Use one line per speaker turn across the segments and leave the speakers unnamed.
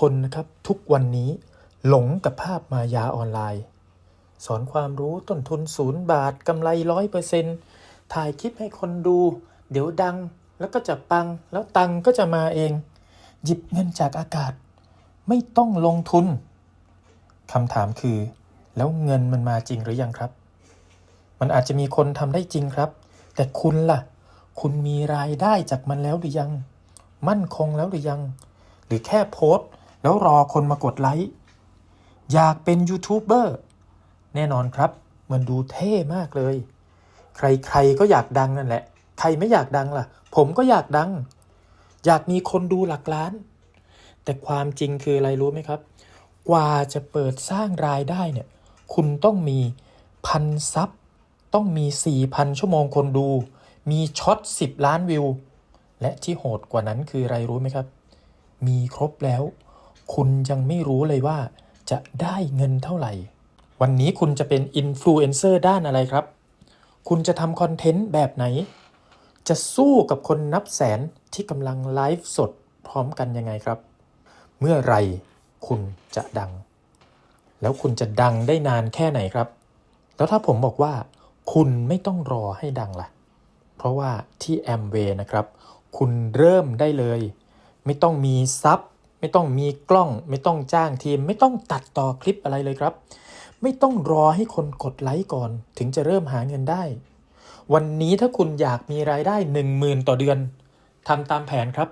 คนนะครับทุกวันนี้หลงกับภาพมายาออนไลน์ สอนความรู้ต้นทุนศูนย์บาทกำไรร้อยเปอร์เซ็นถ่ายคลิปให้คนดู เดี๋ยวดังแล้วก็จะปังแล้วตังก็จะมาเอง หยิบเงินจากอากาศ ไม่ต้องลงทุนคำถามคือ แล้วเงินมันมาจริงหรือยังครับ มันอาจจะมีคนทำได้จริงครับ แต่คุณล่ะ คุณมีรายได้จากมันแล้วหรือยัง มั่นคงแล้วหรือยัง หรือแค่โพสต์ แล้วรอคนมากดไลค์ อยากเป็นยูทูบเบอร์แน่นอนครับ มันดูเท่มากเลย ใครๆก็อยากดังนั่นแหละ ใครไม่อยากดังล่ะ ผมก็อยากดัง อยากมีคนดูหลักล้าน แต่ความจริงคืออะไรรู้ไหมครับ กว่าจะเปิดสร้างรายได้เนี่ย คุณต้องมีพันซับ ต้องมี 4,000 ชั่วโมงคนดู มีช็อต 10 ล้านวิว และที่โหดกว่านั้นคืออะไรรู้ไหมครับ มีครบแล้ว คุณยังไม่รู้เลยว่าจะได้เงินเท่าไหร่ วันนี้คุณจะเป็นอินฟลูเอนเซอร์ด้านอะไรครับ คุณจะทำคอนเทนต์แบบไหน จะสู้กับคนนับแสนที่กำลังไลฟ์สดพร้อมกันยังไงครับ เมื่อไรคุณจะดัง แล้วคุณจะดังได้นานแค่ไหนครับ แล้วถ้าผมบอกว่า คุณไม่ต้องรอให้ดังล่ะ เพราะว่าที่แอมเวย์นะครับ คุณเริ่มได้เลย ไม่ต้องมีซับ ไม่ต้องมีกล้อง ไม่ต้องจ้างทีม ไม่ต้องตัดต่อคลิปอะไรเลยครับ ไม่ต้องรอให้คนกดไลค์ก่อน ถึงจะเริ่มหาเงินได้ วันนี้ถ้าคุณอยากมีรายได้ 1 0,000 ต่อเดือนทำตามแผนครับ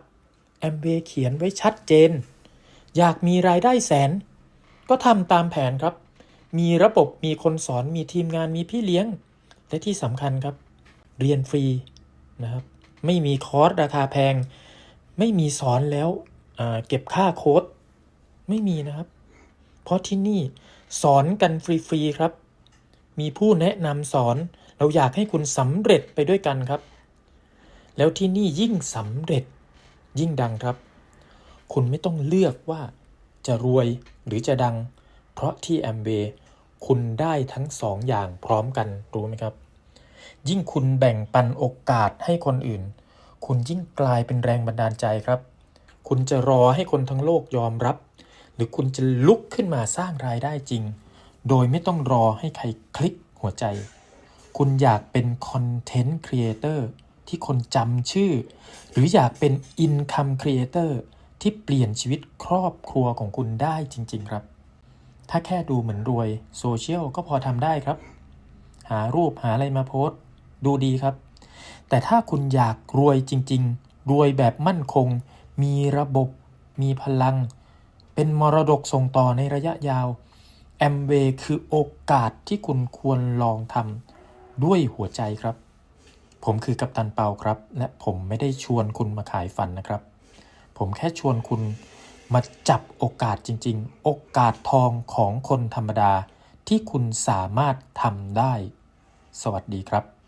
แอมเวเขียนไว้ชัดเจน อยากมีรายได้แสน ก็ทำตามแผนครับ มีระบบมีคนสอนมีทีมงานมีพี่เลี้ยง และที่สำคัญครับ เรียนฟรีนะครับ ไม่มีคอร์สราคาแพง ไม่มีสอนแล้ว เก็บค่าโค้ดไม่มีนะครับ เพราะที่นี่สอนกันฟรีๆครับ มีผู้แนะนำสอนเราอยากให้คุณสำเร็จไปด้วยกันครับ แล้วที่นี่ยิ่งสำเร็จยิ่งดังครับ คุณไม่ต้องเลือกว่าจะรวยหรือจะดัง เพราะที่แอมเบคุณได้ทั้งสองอย่างพร้อมกันรู้ไหมครับ ยิ่งคุณแบ่งปันโอกาสให้คนอื่น คุณยิ่งกลายเป็นแรงบันดาลใจครับ คุณจะรอให้คนทั้งโลกยอมรับ หรือคุณจะลุกขึ้นมาสร้างรายได้จริง โดยไม่ต้องรอให้ใครคลิกหัวใจ คุณอยากเป็นคอนเทนต์ครีเอเตอร์ที่คนจำชื่อ หรืออยากเป็นอินคัมครีเอเตอร์ที่เปลี่ยนชีวิตครอบครัวของคุณได้จริง ๆ ครับ ถ้าแค่ดูเหมือนรวยโซเชียลก็พอทำได้ครับ หารูปหาอะไรมาโพสต์ดูดีครับ แต่ถ้าคุณอยากรวยจริง ๆ รวยแบบมั่นคง มีระบบ มีพลัง เป็นมรดกส่งต่อในระยะยาวแอมเวคือโอกาสที่คุณควรลองทำด้วยหัวใจครับ ผมคือกัปตันเปาครับ และผมไม่ได้ชวนคุณมาขายฝันนะครับ ผมแค่ชวนคุณมาจับโอกาสจริง ๆ โอกาสทองของคนธรรมดาที่คุณสามารถทำได้ สวัสดีครับ